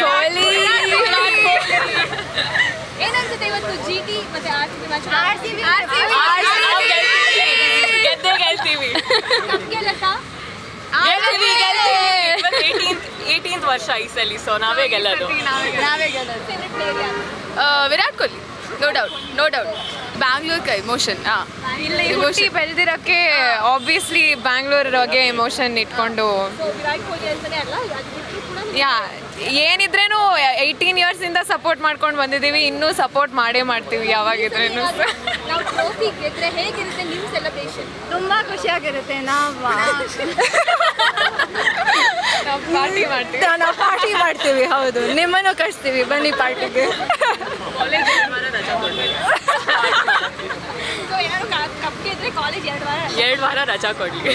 ಕೊಹ್ಲಿ ಏನನ್ಸುತ್ತೆ ಇವತ್ತು G T ಮತ್ತೆ R C B match R C B ಗೆದ್ದೇ ಗೆಲ್ತೀವಿ ಗೆಲ್ಲತ್ತಾ ಗೆಲ್ತೀವಿ ಗೆಲ್ತೀವಿ ಏಯ್ಟೀನ್ತ್ ವರ್ಷ ಈ ಸಲ ಸೊ ನಾವೇ ಗೆಲ್ಲೋದು ನಾವೇ ಗೆಲ್ಲೋದು Virat Kohli no doubt no doubt Bangalore emotion ಹಾಂ ಇಲ್ಲಿ ಖುಷಿ ಬೆಳೆದಿರೋಕ್ಕೆ ಆಬ್ವಿಯಸ್ಲಿ ಬ್ಯಾಂಗ್ಳೂರ್ಗೆ ಎಮೋಷನ್ ಇಟ್ಕೊಂಡು. ಯಾ ಏನಿದ್ರೇನು ಏಯ್ಟೀನ್ ಇಯರ್ಸಿಂದ ಸಪೋರ್ಟ್ ಮಾಡ್ಕೊಂಡು ಬಂದಿದ್ದೀವಿ ಇನ್ನೂ ಸಪೋರ್ಟ್ ಮಾಡೇ ಮಾಡ್ತೀವಿ ಯಾವಾಗಿದ್ರೇನು. ತುಂಬ ಟ್ರೋಫಿ ಗೆದ್ರೆ ಹೇಗಿರುತ್ತೆ ನಿಮ್ಮ ಸೆಲೆಬ್ರೇಷನ್ ತುಂಬಾ ಖುಷಿಯಾಗಿರುತ್ತೆ ನಾವು ಪಾರ್ಟಿ ಮಾಡ್ತೀವಿ. ನಾವು ಪಾರ್ಟಿ ಮಾಡ್ತೀವಿ ಹೌದು. ನಿಮ್ಮನ್ನು ಕಳಿಸ್ತೀವಿ ಬನ್ನಿ ಪಾರ್ಟಿಗೆ ಕಾಲೇಜ್ ರಜಾ ಕೊಡ್ಬೇಕು ಸೊ ಏನಾದ್ರು ಕಪ್ ಗೆದ್ರೆ ಕಾಲೇಜ್ ಎರಡು ವಾರ ಎರಡು ವಾರ ರಜಾ ಕೊಡ್ಲಿ.